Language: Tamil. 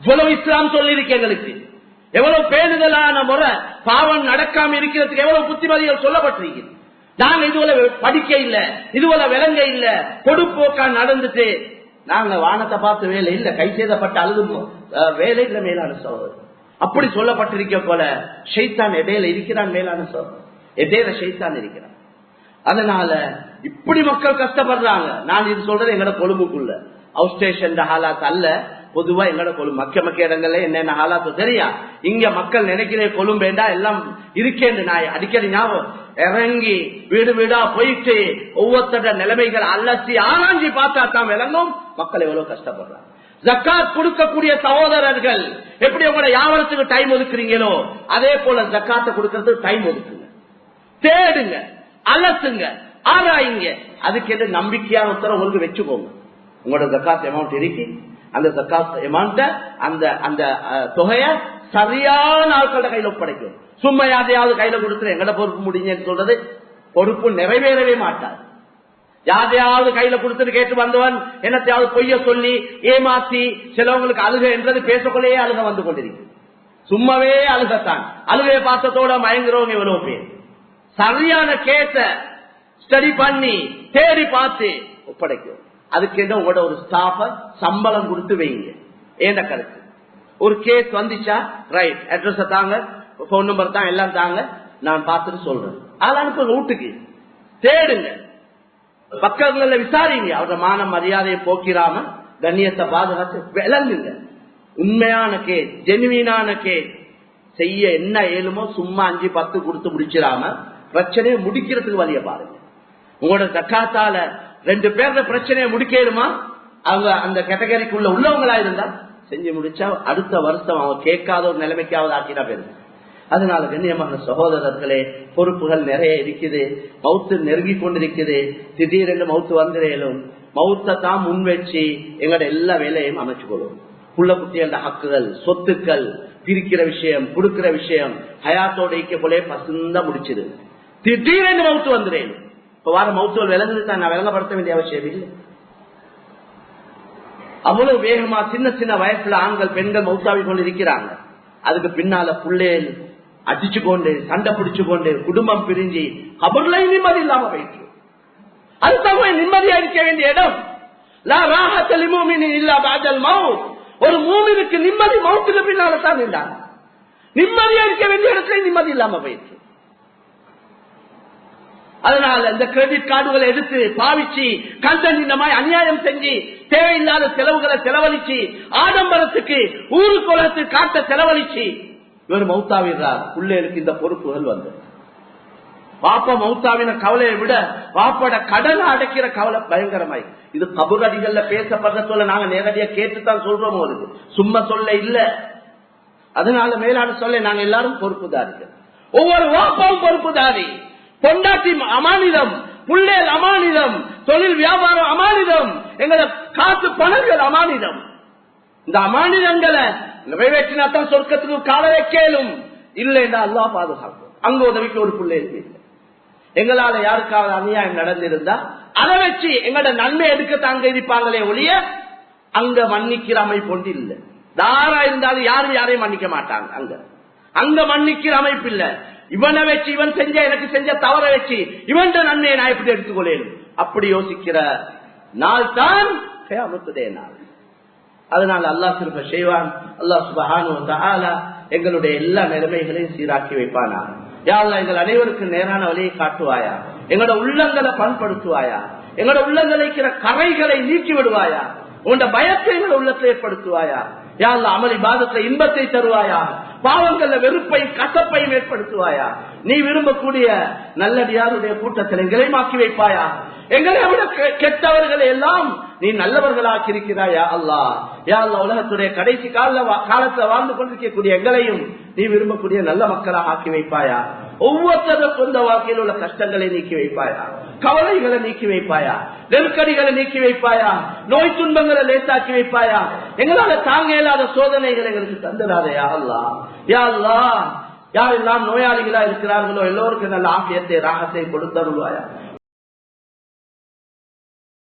இவ்வளவு இஸ்லாம் சொல்லியிருக்கு எங்களுக்கு. எவ்வளவு பேணுதலான முறை பாவம் நடக்காம இருக்கிறதுக்கு எவ்வளவு புத்திமதிகள் சொல்லப்பட்டிருக்கு நாங்க இதுவரை படிக்க இல்ல இதுவரை விளங்க இல்ல கொடுப்போக்கா நடந்துட்டு நாங்க வானத்தை பார்த்து வேலை இல்ல கை செய்தப்பட்ட அழுது வேலை இல்ல மேலான சோதர் அப்படி சொல்லப்பட்டிருக்க போல ஷைத்தான் இடையில இருக்கிறான் மேலான சோதர் எடையில ஷைத்தான் இருக்கிறான். அதனால இப்படி மக்கள் கஷ்டப்படுறாங்க. நான் இது சொல்றது எங்கட கொழும்புக்குள்ள. அவுட் ஸ்டேஷன் ஹாலாத் அல்ல. பொதுவா எங்கட கொழும்பு மக்க மக்க இடங்கள்ல என்னென்ன ஹாலாத்து தெரியா? இங்க மக்கள் நினைக்கிற கொழும்பேண்டா எல்லாம் இருக்கேன் நான் அடிக்கடி ஞாபகம். இறங்கி வீடு வீடா போயிட்டு ஒவ்வொருத்தட நிலைமைகள் அலசி ஆராய்ஞ்சி பார்த்தா தான் விளங்கும். மக்கள் எவ்வளவு கஷ்டப்படுறாங்க. ஜக்காத் கொடுக்கக்கூடிய சகோதரர்கள் எப்படி உங்களோட யாவரத்துக்கு டைம் ஒதுக்குறீங்களோ அதே போல ஜக்காத்தை கொடுக்கறதுக்கு டைம் ஒதுக்குங்க. தேடுங்க அலசுங்க ஆராயுங்க. அதுக்கு எது நம்பிக்கையான உத்தரவு உங்களுக்கு வச்சுக்கோங்க. உங்களோட ஜக்காத் அமௌண்ட் இருக்கு. அந்த ஜக்காத் அந்த அந்த தொகையை தொகைய சரியான ஆட்களோட கையில ஒப்படைக்கும். சும்மா யாரையாவது கையில கொடுத்துரு எங்கட பொறுப்பு முடிஞ்சேன்னு சொல்றது பொறுப்பு நிறைவேறவே மாட்டார் யாரையாவது கையில கொடுத்துட்டு கேட்டு வந்தவன் என்னத்தையாவது பொய்ய சொல்லி ஏமாத்தி சிலவங்களுக்கு அழுக என்றது பேசக்குள்ளேயே அழுக வந்து கொண்டிருக்கு சும்மாவே அழுகத்தான். அழுகைய பாசத்தோட மயங்குறவங்க எவ்வளவு பேர். சரியான கேட்ட ஸ்டடி பண்ணி தேடி பார்த்து ஒப்படைக்கும். அதுக்கு என்ன உங்களோட ஒரு ஸ்டாஃப சம்பளம் கொடுத்து வைங்க. ஏண்ட கருத்து? ஒரு கேஸ் வந்துச்சா? ரைட் அட்ரஸ் தாங்க. போன் நம்பர் தான் எல்லாம் தாங்க. நான் பார்த்துட்டு சொல்றேன். அதை அனுப்புங்க வீட்டுக்கு தேடுங்க. பக்கங்கள்ல விசாரிங்க. அவரோட மான மரியாதையை போக்கிராம கண்ணியத்தை பாதுகாத்து விளங்குங்க. உண்மையான கேஸ் ஜெனுவீனான கேஸ் செய்ய என்ன ஏழுமோ சும்மா அஞ்சு பத்து கொடுத்து முடிச்சிடாம பிரச்சனையை முடிக்கிறதுக்கு வழிய பாருங்க. உங்களோட தக்காத்தால ரெண்டு பேர்ல பிரச்சனையை முடிக்கணுமா அவங்க அந்த கேட்டகரிக்குள்ள உள்ளவங்களா இருந்தா செஞ்சு முடிச்சா அடுத்த வருஷம் அவங்க கேட்காத ஒரு நிலைமைக்காவது ஆக்கினா போயிருங்க அதனால கண்ணியமான சகோதரர்களே பொறுப்புகள் நிறைய இருக்குது. மவுத்து நெருங்கி கொண்டிருக்குது. திடீரென்று மவுத்து வந்துடையிலும் மவுத்தை தான் முன் வச்சு எங்களோட எல்லா வேலையும் அமைச்சு கொள்வோம் புள்ள குட்டிகள ஹக்குகள் சொத்துக்கள் பிரிக்கிற விஷயம் கொடுக்கிற விஷயம் ஹயாத்தோட இயக்க போலே பசுந்தா முடிச்சிரு திடீரென்று மவுத்து வந்துடையிலும் இப்ப வார மவுத்துவல் விளங்குது தான் நான் விளங்கப்படுத்த வேண்டிய அவசியம் இல்லை. அவ்வளவு வேகமா சின்ன சின்ன வயசுல ஆண்கள் பெண்கள் மௌசாவி கொண்டு இருக்கிறாங்க. அதுக்கு பின்னால புள்ளேல் அடிச்சு கொண்டு சண்டை பிடிச்சு கொண்டு குடும்பம் பிரிஞ்சு கபர்ல நிம்மதி இல்லாம போயிட்டு அது தவிர நிம்மதியா இருக்க வேண்டிய இடம். இல்லா ஒரு மூமினுக்கு நிம்மதி மௌத்துக்கு பின்னால தான் இருந்தாங்க. நிம்மதியா இருக்க வேண்டிய இடத்துல நிம்மதி இல்லாம போயிடுச்சு அதனால இந்த கிரெடிட் கார்டுகளை எடுத்து பாவிச்சு கண்டன் இந்த மாதிரி அநியாயம் செஞ்சு தேவையில்லாத செலவுகளை செலவழிச்சு ஆடம்பரத்துக்கு ஊரு காட்ட செலவழிச்சு இவர் மௌத்தாவிடுறார் பிள்ளைகளுக்கு இந்த பொறுப்புகள் வந்து. பாப்பா மௌத்தாவின கவலையை விட பாப்போட கடனை அடைக்கிற கவலை பயங்கரமாய். இது கபுரடிகள்ல பேசப்படுற சொல்ல நாங்க நேரடியா கேட்டுத்தான் சொல்றோம் அவருக்கு சும்மா சொல்ல இல்ல. அதனால மேலான சொல்ல நாங்க எல்லாரும் பொறுப்புதாரிகள். ஒவ்வொரு வாப்பாவும் பொறுப்புதாரி. பொண்டாட்டி அமானிதம் புள்ளேல் அமானிதம் தொழில் வியாபாரம் அமானிதம் எங்களை காசு பணங்கள் அமானிதம். இந்த அமானிதங்களை நிறைவேற்றினா தான் சொர்க்கத்துக்கு கால கேளும் இல்லைன்னா அல்லா பாதுகாக்கும். அங்க உதவிக்கு ஒரு பிள்ளை இருக்கு. எங்களால யாருக்காவது அநியாயம் நடந்திருந்தா அதை வச்சு எங்களோட நன்மை எடுக்க தாங்க இருப்பாங்களே ஒழிய அங்க மன்னிக்கிற அமைப்பு ஒன்று இல்லை. தாரா இருந்தாலும் யாரும் யாரையும் மன்னிக்க மாட்டாங்க அங்க. அங்க மன்னிக்கிற அமைப்பு இல்ல. இவனை வச்சு இவன் செஞ்ச எனக்கு செஞ்ச தவற வச்சு இவன் நன்மையை நான் எப்படி எடுத்துக்கொள்ளேன் அப்படி யோசிக்கிற நாள் தான் கயாமத்துடைய நாள். அதனால் அல்லாஹ் திரும்ப செய்வான் அல்லாஹ் சுபஹானு எங்களுடைய எல்லா நிலைமைகளையும் சீராக்கி வைப்பானா? யாழ்லா எங்கள் அனைவருக்கும் நேரான வழியை காட்டுவாயா? எங்களோட உள்ளங்களை பண்படுத்துவாயா? எங்களோட உள்ளங்களை இருக்கிற கரைகளை நீக்கி விடுவாயா? உங்களோட பயத்தை எங்களோட உள்ளத்தை ஏற்படுத்துவாயா? யாழ்லா அமளி பாதத்தை இன்பத்தை தருவாயா? பாவங்கள்ல வெறுப்பையும் கசப்பையும் ஏற்படுத்துவாயா? நீ விரும்பக்கூடிய நல்லடியாருடைய கூட்டத்தில் எங்களையும் ஆக்கி வைப்பாயா? எங்களை விட கெட்டவர்களை எல்லாம் நீ நல்லவர்களாக்கி இருக்கிறாயா அல்லா யா அல்லா உலகத்துடைய கடைசி கால காலத்துல வாழ்ந்து கொண்டிருக்கக்கூடிய எங்களையும் நீ விரும்பக்கூடிய நல்ல மக்களாக ஆக்கி வைப்பாயா? ஒவ்வொருத்தரும் சொந்த வாழ்க்கையில் உள்ள கஷ்டங்களை நீக்கி வைப்பாயா? கவலைகளை நீக்கி வைப்பாயா? நெருக்கடிகளை நீக்கி வைப்பாயா? நோய் துன்பங்களை லேசாக்கி வைப்பாயா? எங்களால தாங்க இயலாத சோதனைகளை எங்களுக்கு தந்துடாதயா அல்லா யா அல்லா யாரெல்லாம் நோயாளிகளா இருக்கிறார்களோ எல்லோருக்கும் நல்ல ஆசியத்தை ராகத்தை கொடுத்தருள்வாயா?